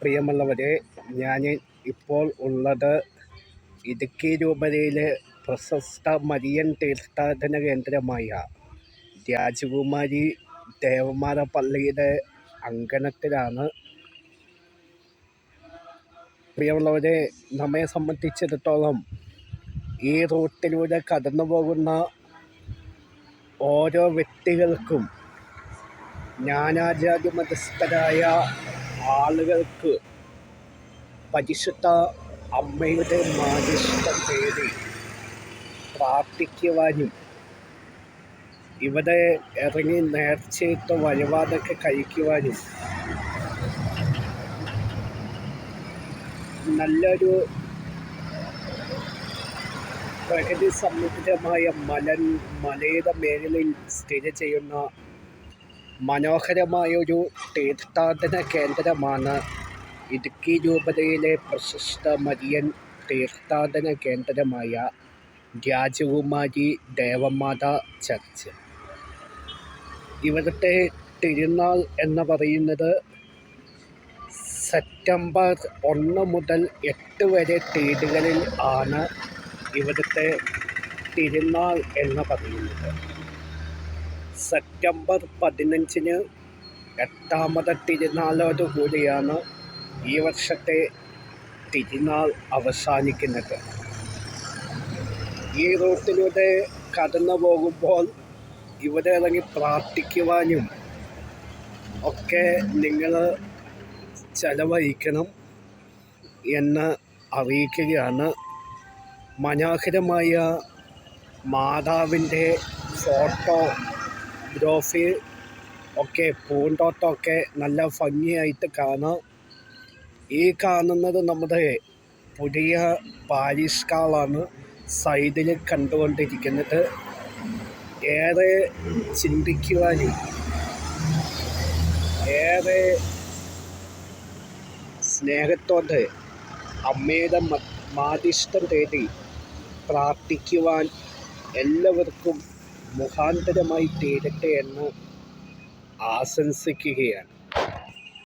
പ്രിയമുള്ളവരെ ഞാൻ ഇപ്പോൾ ഉള്ളത് ഇടുക്കി രൂപതയിലെ പ്രശസ്ത മരിയൻ തീർത്ഥാടന കേന്ദ്രമായ രാജകുമാരി ദേവമാത പള്ളിയുടെ അങ്കണത്തിലാണ്. പ്രിയമുള്ളവരെ നമ്മെ സംബന്ധിച്ചിടത്തോളം ഈ റൂട്ടിലൂടെ കടന്നു പോകുന്ന ഓരോ വ്യക്തികൾക്കും നാനാജാതി മതസ്ഥരായ ആളുകൾക്ക് പരിശുദ്ധ അമ്മയുടെ മാധ്യസ്ഥം തേടി പ്രാർത്ഥിക്കുവാനും ഇവിടെ ഇറങ്ങി നേർച്ചയിട്ട് വഴിപാടൊക്കെ കഴിക്കുവാനും നല്ലൊരു പ്രകൃതി സമൃദ്ധമായ മലൻ മലയുടെ മേഖലയിൽ സ്ഥിതി ചെയ്യുന്ന മനോഹരമായൊരു തീർത്ഥാടന കേന്ദ്രമാണ്. ഇടുക്കി രൂപതയിലെ പ്രശസ്ത മരിയൻ തീർത്ഥാടന കേന്ദ്രമായ രാജകുമാരി ദേവമാത ചർച്ച്. ഇവിടുത്തെ തിരുനാൾ എന്ന് പറയുന്നത് സെപ്റ്റംബർ ഒന്ന് മുതൽ എട്ട് വരെ തീയതികളിൽ ആണ് ഇവിടുത്തെ തിരുനാൾ എന്ന് പറയുന്നത്. സെപ്റ്റംബർ പതിനഞ്ചിന് എട്ടാമത് തിരുനാളോട് കൂടിയാണ് ഈ വർഷത്തെ തിരുനാൾ അവസാനിക്കുന്നത്. ഈ റൂട്ടിലൂടെ കടന്നു പോകുമ്പോൾ ഇവിടെ ഇറങ്ങി പ്രാർത്ഥിക്കുവാനും ഒക്കെ നിങ്ങൾ ചെലവഴിക്കണം എന്ന് അറിയിക്കുകയാണ്. മനോഹരമായ മാതാവിന്റെ ഫോട്ടോ ഗ്രോഫി ഒക്കെ പൂന്തോട്ടമൊക്കെ നല്ല ഭംഗിയായിട്ട് കാണാം. ഈ കാണുന്നത് നമ്മുടെ പുതിയ പാരീസ് കാളാണ് സൈഡിൽ കണ്ടുകൊണ്ടിരിക്കുന്നത്. ഏറെ ചിന്തിക്കുവാനും ഏറെ സ്നേഹത്തോടെ അമ്മയുടെ മാധ്യസ്ഥം തേടി പ്രാർത്ഥിക്കുവാൻ എല്ലാവർക്കും മുഖാന്തരമായി തീരട്ടെ എന്ന് ആശംസിക്കുകയാണ്.